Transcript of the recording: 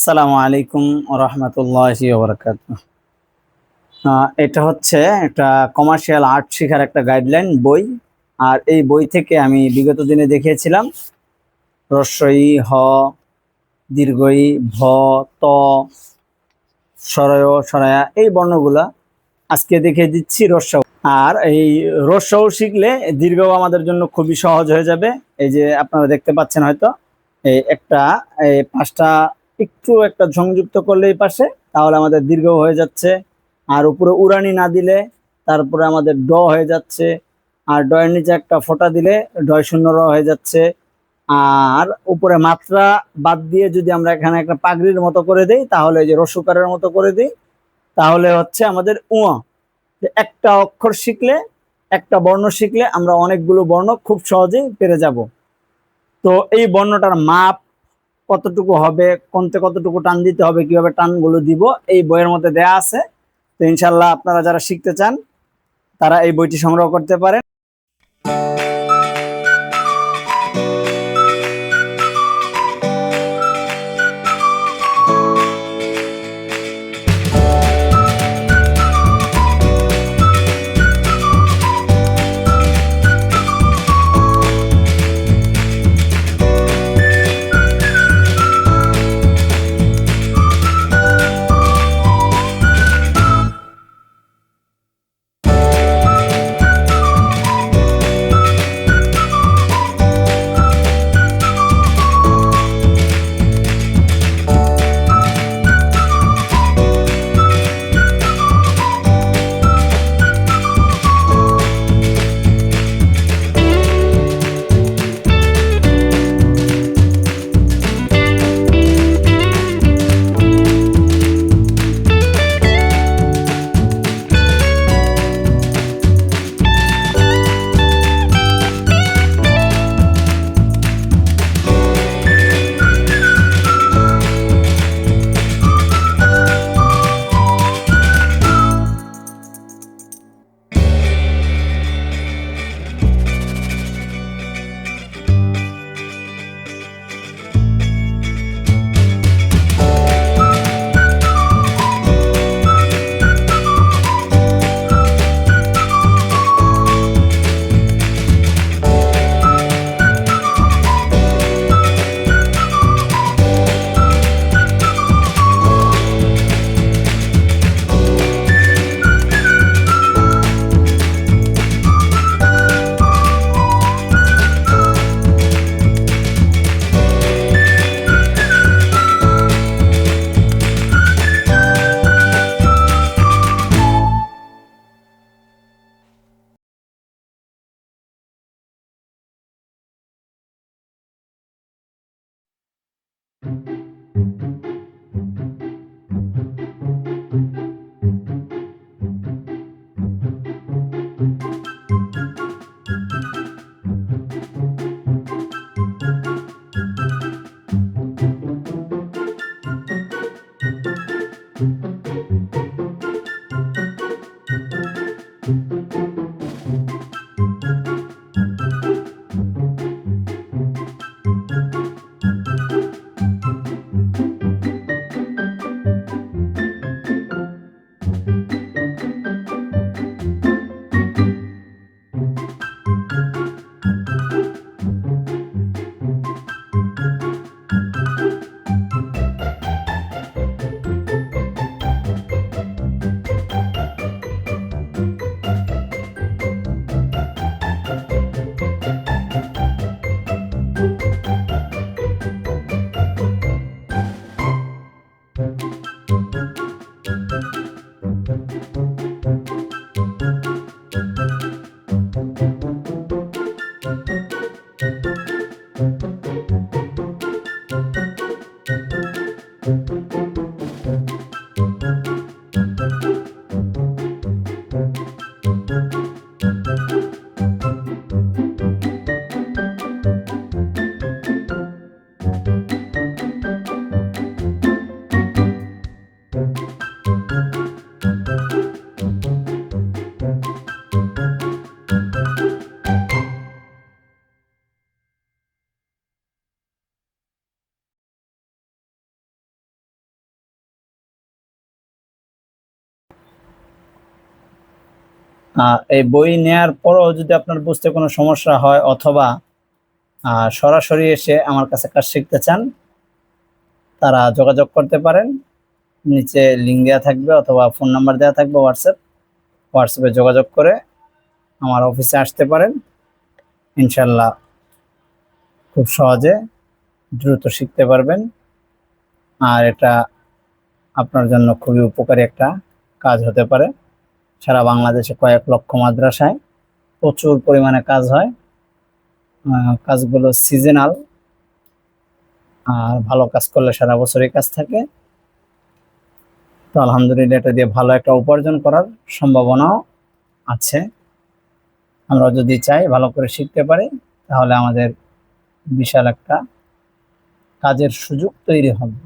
আসসালামু আলাইকুম রহমতুল্লাহি ওবরাকাত এটা হচ্ছে একটা কমার্শিয়াল আর্ট শেখার একটা গাইডলাইন বই। আর এই বই থেকে আমি বিগত দিনে দেখিয়েছিলাম রস্বই হ, দীর্ঘই, ভ, ত, সরয়, সরায়া, এই বর্ণগুলা আজকে দেখে দিচ্ছি রস্য আর এই রস্যও শিখলে দীর্ঘ আমাদের জন্য খুবই সহজ হয়ে যাবে। এই যে আপনারা দেখতে পাচ্ছেন হয়তো, এই একটা, এই পাঁচটা একটু একটা সংযুক্ত করলে এই পাশে, তাহলে আমাদের দীর্ঘ হয়ে যাচ্ছে। আর উপরে উড়ানি না দিলে তারপরে আমাদের ড হয়ে যাচ্ছে। আর ডয়ের নিচে একটা ফোঁটা দিলে ডয় শূন্য র হয়ে যাচ্ছে। আর উপরে মাত্রা বাদ দিয়ে যদি আমরা এখানে একটা পাগড়ির মতো করে দেই, তাহলে যে রসুকারের মতো করে দিই, তাহলে হচ্ছে আমাদের উয়া যে একটা অক্ষর শিখলে, একটা বর্ণ শিখলে আমরা অনেকগুলো বর্ণ খুব সহজেই পেরে যাব। তো এই বর্ণটার মাপ কতটুকু হবে, কোনতে কতটুকু টান দিতে হবে, কীভাবে টানগুলো দিব, এই বইয়ের মধ্যে দেয়া আছে। তো ইনশাল্লাহ আপনারা যারা শিখতে চান, তারা এই বইটি সংগ্রহ করতে পারেন। Thank you. এই বই নেয়ার পরও যদি আপনার বুঝতে কোনো সমস্যা হয় অথবা সরাসরি এসে আমার কাছে কাজ শিখতে চান, তারা যোগাযোগ করতে পারেন। নিচে লিঙ্ক দেওয়া থাকবে অথবা ফোন নাম্বার দেওয়া থাকবে হোয়াটসঅ্যাপ হোয়াটসঅ্যাপে যোগাযোগ করে আমার অফিসে আসতে পারেন। ইনশাল্লাহ খুব সহজে দ্রুত শিখতে পারবেন। আর এটা আপনার জন্য খুবই উপকারী একটা কাজ হতে পারে। সারা বাংলাদেশে কয়েক লক্ষ মাদ্রাসায় প্রচুর পরিমাণে কাজ হয়। কাজগুলো সিজনাল আর ভালো কাজ করলে সারা বছরই কাজ থাকে। তো আলহামদুলিল্লাহ এটা দিয়ে ভালো একটা উপার্জন করার সম্ভাবনাও আছে। আমরা যদি চাই ভালো করে শিখতে পারি, তাহলে আমাদের বিশাল একটা কাজের সুযোগ তৈরি হবে।